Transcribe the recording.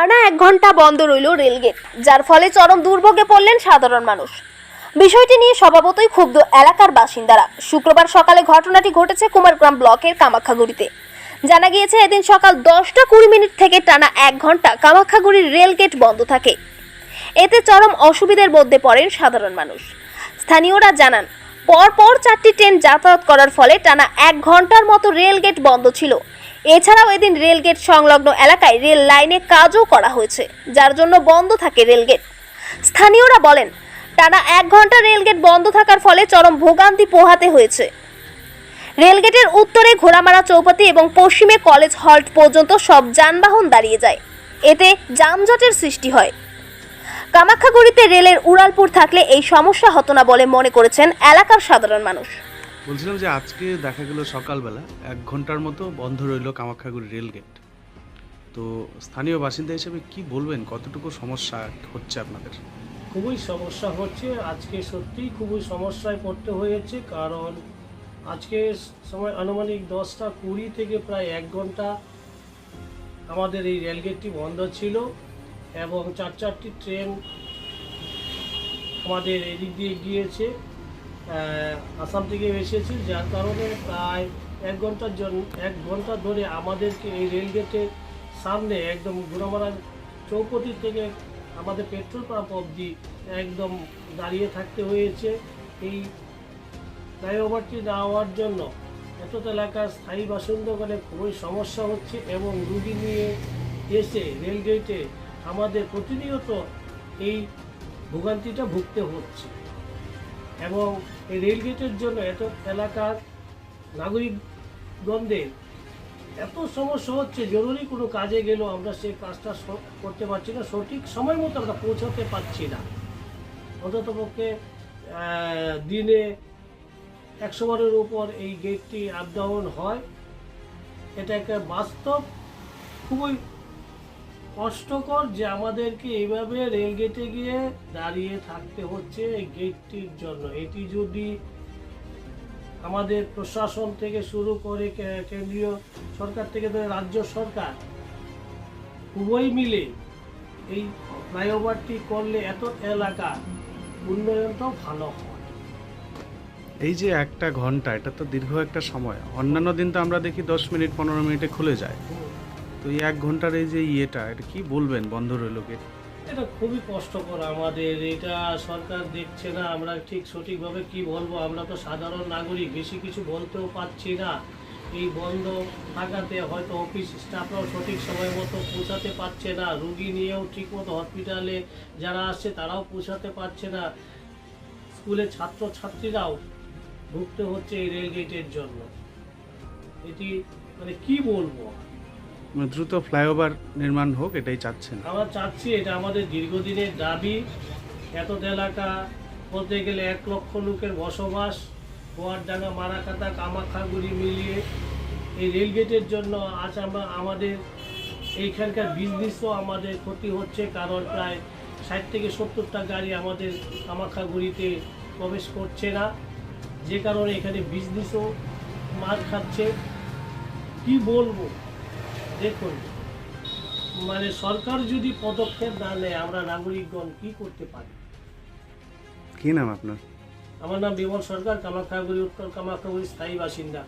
টানা এক ঘণ্টা বন্ধ রইল রেলগেট, যার ফলে চরম দুর্ভোগে পড়লেন সাধারণ মানুষ। বিষয়টি নিয়ে স্বভাবতই ক্ষুব্ধ এলাকার বাসিন্দারা। শুক্রবার সকালে ঘটনাটি ঘটেছে কুমারগ্রাম ব্লকের কামাখ্যাগুড়িতে। জানা গিয়েছে, এদিন সকাল দশটা কুড়ি মিনিট থেকে টানা এক ঘণ্টা কামাখ্যাগুড়ির রেলগেট বন্ধ থাকে। এতে চরম অসুবিধার মধ্যে পড়েন সাধারণ মানুষ। স্থানীয়রা জানান, পরপর চারটি ট্রেন যাতায়াত করার ফলে টানা এক ঘণ্টার মতো রেলগেট বন্ধ ছিল। এছাড়াও এদিন রেলগেট সংলগ্ন এলাকায় রেল লাইনে কাজও করা হয়েছে, যার জন্য বন্ধ থাকে রেলগেট। স্থানীয়রা বলেন, টানা এক ঘণ্টা রেলগেট বন্ধ থাকার ফলে চরম ভোগান্তি পোহাতে হয়েছে। রেলগেটের উত্তরে ঘোড়ামারা চৌপাতি এবং পশ্চিমে কলেজ হল্ট পর্যন্ত সব যানবাহন দাঁড়িয়ে যায়। এতে যানজটের সৃষ্টি হয়। কামাখ্যাগুড়িতে রেলের উড়ালপুর থাকলে এই সমস্যা হতো না বলে মনে করেছেন এলাকার সাধারণ মানুষ। বলছিলাম যে আজকে দেখা গেল সকালবেলা, এক ঘণ্টার মতো বন্ধ রইল কামাখ্যাগুড়ি রেলগেট তো স্থানীয় বাসিন্দা হিসেবে কি বলবেন? কতটুকু সমস্যা হচ্ছে আপনাদের? খুবই সমস্যা হচ্ছে। আজকে সত্যিই খুবই সমস্যায় পড়তে হয়েছে, কারণ আজকে সময় আনুমানিক দশটা কুড়ি থেকে প্রায় এক ঘণ্টা আমাদের এই রেলগেটটি বন্ধ ছিল এবং চার চারটি ট্রেন আমাদের এদিক দিয়ে গিয়েছে। আসাম থেকে এসেছি, যার কারণে প্রায় এক ঘণ্টার জন্য এক ঘণ্টা ধরে আমাদেরকে এই রেলগেটের সামনে একদম গুড়ামারা চৌপতি থেকে আমাদের পেট্রোল পাম্প অবধি একদম দাঁড়িয়ে থাকতে হয়েছে। এই ফ্লাইওভারটি না হওয়ার জন্য এত এলাকার স্থায়ী বাসিন্দাগণে খুবই সমস্যা হচ্ছে এবং রুগী নিয়ে এসে রেলগেটে আমাদের প্রতিনিয়ত এই ভোগান্তিটা ভুগতে হচ্ছে। এবং এই রেলগেটের জন্য এত এলাকার নাগরিকগণদের এত সমস্যা হচ্ছে, জরুরি কোনো কাজে গেলেও আমরা সেই কাজটা করতে পারছি না, সঠিক সময় মতো আমরা পৌঁছাতে পারছি না। অন্তত পক্ষে দিনে একশো বারের উপর এই গেটটি আপ ডাউন হয়। এটা একটা বাস্তব, খুবই কষ্টকর যে আমাদেরকে এইভাবে রেল গেটে গিয়ে দাঁড়িয়ে থাকতে হচ্ছে এই গেটটির জন্য। এটি যদি আমাদের প্রশাসন থেকে শুরু করে কেন্দ্রীয় সরকার থেকে ধরে রাজ্য সরকার, উভয় মিলে এই ফ্লাইওভারটি করলে এত এলাকা উন্নয়নটাও ভালো হয়। এই যে একটা ঘণ্টা, এটা তো দীর্ঘ একটা সময়। অন্যান্য দিন তো আমরা দেখি দশ মিনিট, পনেরো মিনিটে খুলে যায়। তো এই এক ঘণ্টার এই যে ইয়েটা, এটা কি বলবেন বন্ধ রইল এটা খুবই কষ্টকর আমাদের, এটা সরকার দেখছে না আমরা ঠিক সঠিকভাবে কি বলব, আমরা তো সাধারণ নাগরিক, বেশি কিছু বলতেও পারছি না। এই বন্ধ থাকাতে হয়তো অফিস স্টাফরাও সঠিক সময় মতো পৌঁছাতে পারছে না, রুগী নিয়েও ঠিক মতো হসপিটালে যারা আসছে তারাও পৌঁছাতে পারছে না। স্কুলের ছাত্র ছাত্রীরাও ভুগতে হচ্ছে এই রেলগেটের জন্য। এটি মানে কি বলব? দ্রুত ফ্লাইওভার নির্মাণ হোক, এটাই চাচ্ছেন। আমরা চাচ্ছি এটা আমাদের দীর্ঘদিনের দাবি। এত এলাকা বলতে গেলে এক লক্ষ লোকের বসবাস, গোয়ারডাঙ্গা মারাকাতা কামাখাগুড়ি মিলিয়ে এই রেলগেটের জন্য আজ আমরা আমাদের এইখানকার বিজনেসও আমাদের ক্ষতি হচ্ছে, কারণ প্রায় ষাট থেকে সত্তরটা গাড়ি আমাদের কামাখাগুড়িতে প্রবেশ করছে না। যে কারণে এখানে বিজনেসও মার খাচ্ছে। কি বলব? দেখুন মানে সরকার যদি পদক্ষেপ না নেয় আমরা নাগরিকগণ কি করতে পারি? কি নাম আপনার? আমার নাম বিমল সরকার কামাখ্যাগুড়ি উত্তর কামাখ্যাগুড়ি স্থায়ী বাসিন্দা।